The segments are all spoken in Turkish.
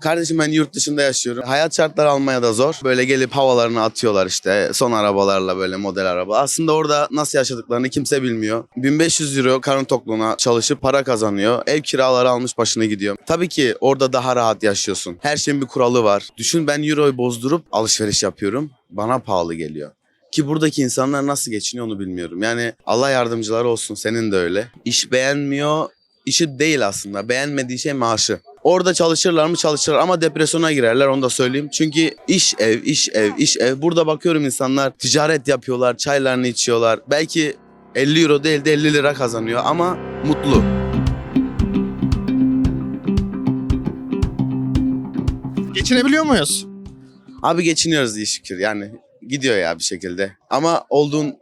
Kardeşim ben yurt dışında yaşıyorum. Hayat şartları Almanya'da zor. Böyle gelip havalarını atıyorlar işte son arabalarla böyle model araba. Aslında orada nasıl yaşadıklarını kimse bilmiyor. 1500 euro karın tokluğuna çalışıp para kazanıyor. Ev kiraları almış başını gidiyor. Tabii ki orada daha rahat yaşıyorsun. Her şeyin bir kuralı var. Düşün ben euroyu bozdurup alışveriş yapıyorum. Bana pahalı geliyor. Ki buradaki insanlar nasıl geçiniyor onu bilmiyorum. Yani Allah yardımcıları olsun senin de öyle. İş beğenmiyor. İşi değil aslında. Beğenmediği şey maaşı. Orada çalışırlar mı çalışırlar ama depresyona girerler onu da söyleyeyim. Çünkü iş ev, iş ev, iş ev. Burada bakıyorum insanlar ticaret yapıyorlar, çaylarını içiyorlar. Belki 50 euro değil de 50 lira kazanıyor ama mutlu. Geçinebiliyor muyuz? Abi geçiniyoruz diye şükür yani gidiyor ya bir şekilde. Ama olduğun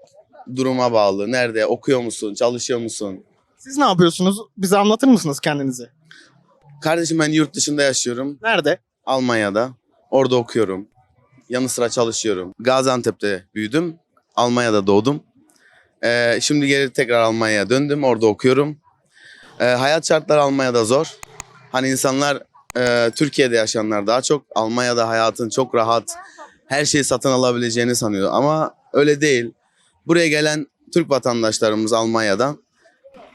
duruma bağlı. Nerede? Okuyor musun? Çalışıyor musun? Siz ne yapıyorsunuz? Bize anlatır mısınız kendinizi? Kardeşim ben yurt dışında yaşıyorum. Nerede? Almanya'da. Orada okuyorum. Yanı sıra çalışıyorum. Gaziantep'te büyüdüm. Almanya'da doğdum. Ee, şimdi geri tekrar Almanya'ya döndüm. Orada okuyorum. Ee, hayat şartları Almanya'da zor. Hani insanlar e, Türkiye'de yaşayanlar daha çok. Almanya'da hayatın çok rahat. Her şeyi satın alabileceğini sanıyor. Ama öyle değil. Buraya gelen Türk vatandaşlarımız Almanya'dan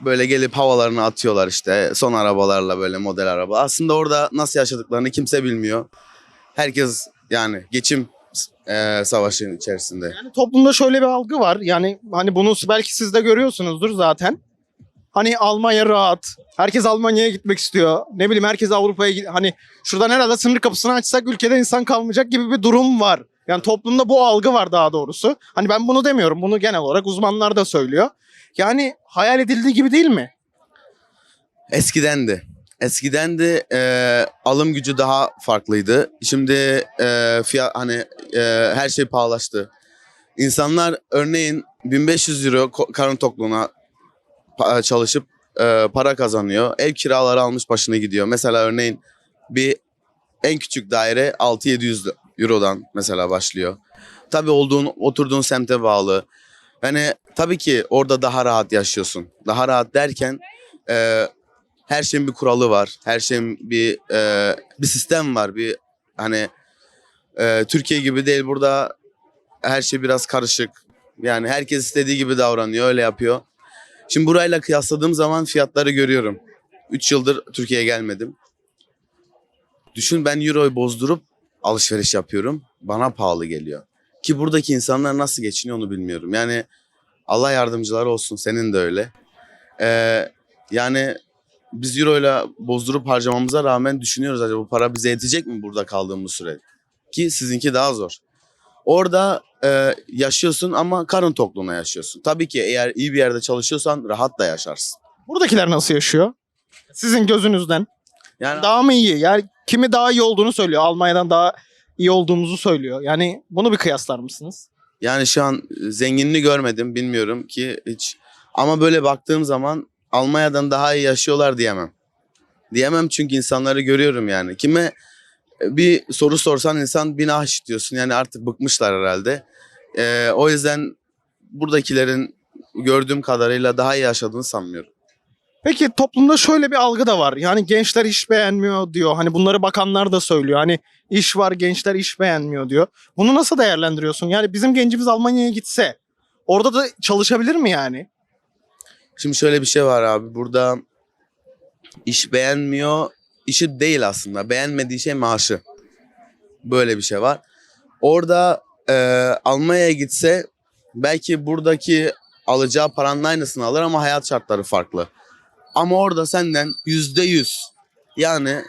böyle gelip havalarını atıyorlar işte son arabalarla böyle model araba. Aslında orada nasıl yaşadıklarını kimse bilmiyor. Herkes yani geçim e, savaşının içerisinde. Yani toplumda şöyle bir algı var. Yani hani bunu belki siz de görüyorsunuzdur zaten. Hani Almanya rahat. Herkes Almanya'ya gitmek istiyor. Ne bileyim herkes Avrupa'ya hani şuradan herhalde sınır kapısını açsak ülkede insan kalmayacak gibi bir durum var. Yani toplumda bu algı var daha doğrusu. Hani ben bunu demiyorum. Bunu genel olarak uzmanlar da söylüyor. Yani hayal edildiği gibi değil mi? Eskidendi. Eskidendi e, alım gücü daha farklıydı. Şimdi e, fiyat hani e, her şey pahalaştı. İnsanlar örneğin 1500 euro karın tokluğuna çalışıp e, para kazanıyor. Ev kiraları almış başını gidiyor. Mesela örneğin bir en küçük daire 6-700 eurodan mesela başlıyor. Tabii olduğun oturduğun semte bağlı. Yani tabii ki orada daha rahat yaşıyorsun. Daha rahat derken e, her şeyin bir kuralı var. Her şeyin bir e, bir sistem var. Bir hani e, Türkiye gibi değil burada her şey biraz karışık. Yani herkes istediği gibi davranıyor, öyle yapıyor. Şimdi burayla kıyasladığım zaman fiyatları görüyorum. 3 yıldır Türkiye'ye gelmedim. Düşün ben euroyu bozdurup alışveriş yapıyorum. Bana pahalı geliyor. Ki buradaki insanlar nasıl geçiniyor onu bilmiyorum. Yani Allah yardımcıları olsun senin de öyle. Ee, yani biz euro ile bozdurup harcamamıza rağmen düşünüyoruz acaba bu para bize yetecek mi burada kaldığımız süre? Ki sizinki daha zor. Orada e, yaşıyorsun ama karın tokluğuna yaşıyorsun. Tabii ki eğer iyi bir yerde çalışıyorsan rahat da yaşarsın. Buradakiler nasıl yaşıyor? Sizin gözünüzden. Yani Daha mı iyi? Yani kimi daha iyi olduğunu söylüyor. Almanya'dan daha iyi olduğumuzu söylüyor. Yani bunu bir kıyaslar mısınız? yani şu an zenginini görmedim bilmiyorum ki hiç. Ama böyle baktığım zaman Almanya'dan daha iyi yaşıyorlar diyemem. Diyemem çünkü insanları görüyorum yani. Kime bir soru sorsan insan bin diyorsun. Yani artık bıkmışlar herhalde. Ee, o yüzden buradakilerin gördüğüm kadarıyla daha iyi yaşadığını sanmıyorum. Peki toplumda şöyle bir algı da var. Yani gençler iş beğenmiyor diyor. Hani bunları bakanlar da söylüyor. Hani iş var gençler iş beğenmiyor diyor. Bunu nasıl değerlendiriyorsun? Yani bizim gencimiz Almanya'ya gitse orada da çalışabilir mi yani? Şimdi şöyle bir şey var abi. Burada iş beğenmiyor. İşi değil aslında. Beğenmediği şey maaşı. Böyle bir şey var. Orada e, Almanya'ya gitse belki buradaki alacağı paranın aynısını alır ama hayat şartları farklı. Ama orada senden yüzde yüz yani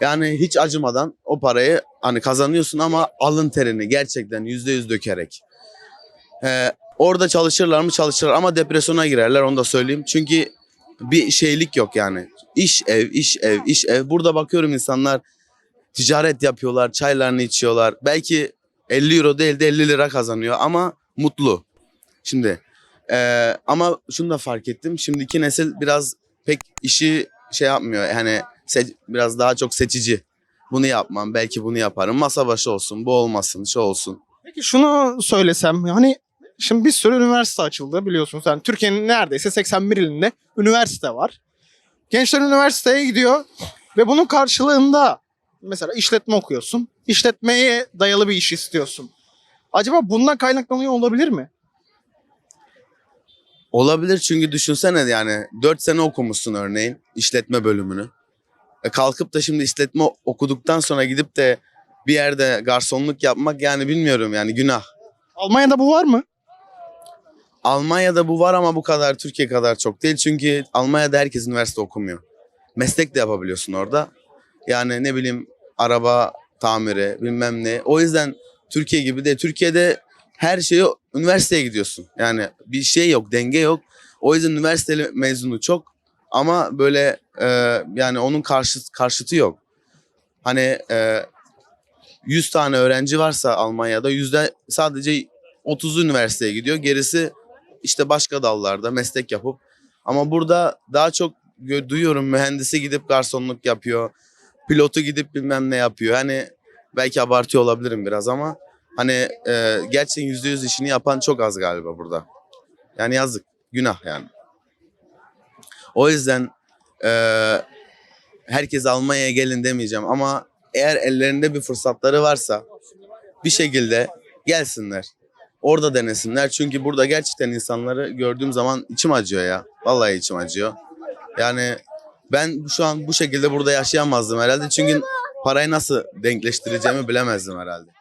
yani hiç acımadan o parayı hani kazanıyorsun ama alın terini gerçekten yüzde yüz dökerek. E, Orada çalışırlar mı çalışırlar ama depresyona girerler onu da söyleyeyim. Çünkü bir şeylik yok yani. İş ev, iş ev, iş ev. Burada bakıyorum insanlar ticaret yapıyorlar, çaylarını içiyorlar. Belki 50 euro değil de 50 lira kazanıyor ama mutlu. Şimdi eee, ama şunu da fark ettim. Şimdiki nesil biraz pek işi şey yapmıyor. Yani se- biraz daha çok seçici. Bunu yapmam, belki bunu yaparım. Masa başı olsun, bu olmasın, şu olsun. Peki şunu söylesem hani şimdi bir sürü üniversite açıldı biliyorsunuz. Yani Türkiye'nin neredeyse 81 ilinde üniversite var. Gençler üniversiteye gidiyor ve bunun karşılığında mesela işletme okuyorsun. İşletmeye dayalı bir iş istiyorsun. Acaba bundan kaynaklanıyor olabilir mi? Olabilir çünkü düşünsene yani 4 sene okumuşsun örneğin işletme bölümünü. E kalkıp da şimdi işletme okuduktan sonra gidip de bir yerde garsonluk yapmak yani bilmiyorum yani günah. Almanya'da bu var mı? Almanya'da bu var ama bu kadar Türkiye kadar çok değil. Çünkü Almanya'da herkes üniversite okumuyor. Meslek de yapabiliyorsun orada. Yani ne bileyim araba tamiri bilmem ne. O yüzden Türkiye gibi de Türkiye'de her şeyi üniversiteye gidiyorsun. Yani bir şey yok, denge yok. O yüzden üniversiteli mezunu çok ama böyle e, yani onun karşı, karşıtı yok. Hani e, 100 tane öğrenci varsa Almanya'da yüzde sadece 30'u üniversiteye gidiyor. Gerisi işte başka dallarda meslek yapıp ama burada daha çok duyuyorum mühendisi gidip garsonluk yapıyor. Pilotu gidip bilmem ne yapıyor. Hani belki abartıyor olabilirim biraz ama hani e, gerçekten yüzde yüz işini yapan çok az galiba burada. Yani yazık. Günah yani. O yüzden e, herkes Almanya'ya gelin demeyeceğim ama eğer ellerinde bir fırsatları varsa bir şekilde gelsinler. Orada denesinler. Çünkü burada gerçekten insanları gördüğüm zaman içim acıyor ya. Vallahi içim acıyor. Yani ben şu an bu şekilde burada yaşayamazdım herhalde. Çünkü parayı nasıl denkleştireceğimi bilemezdim herhalde.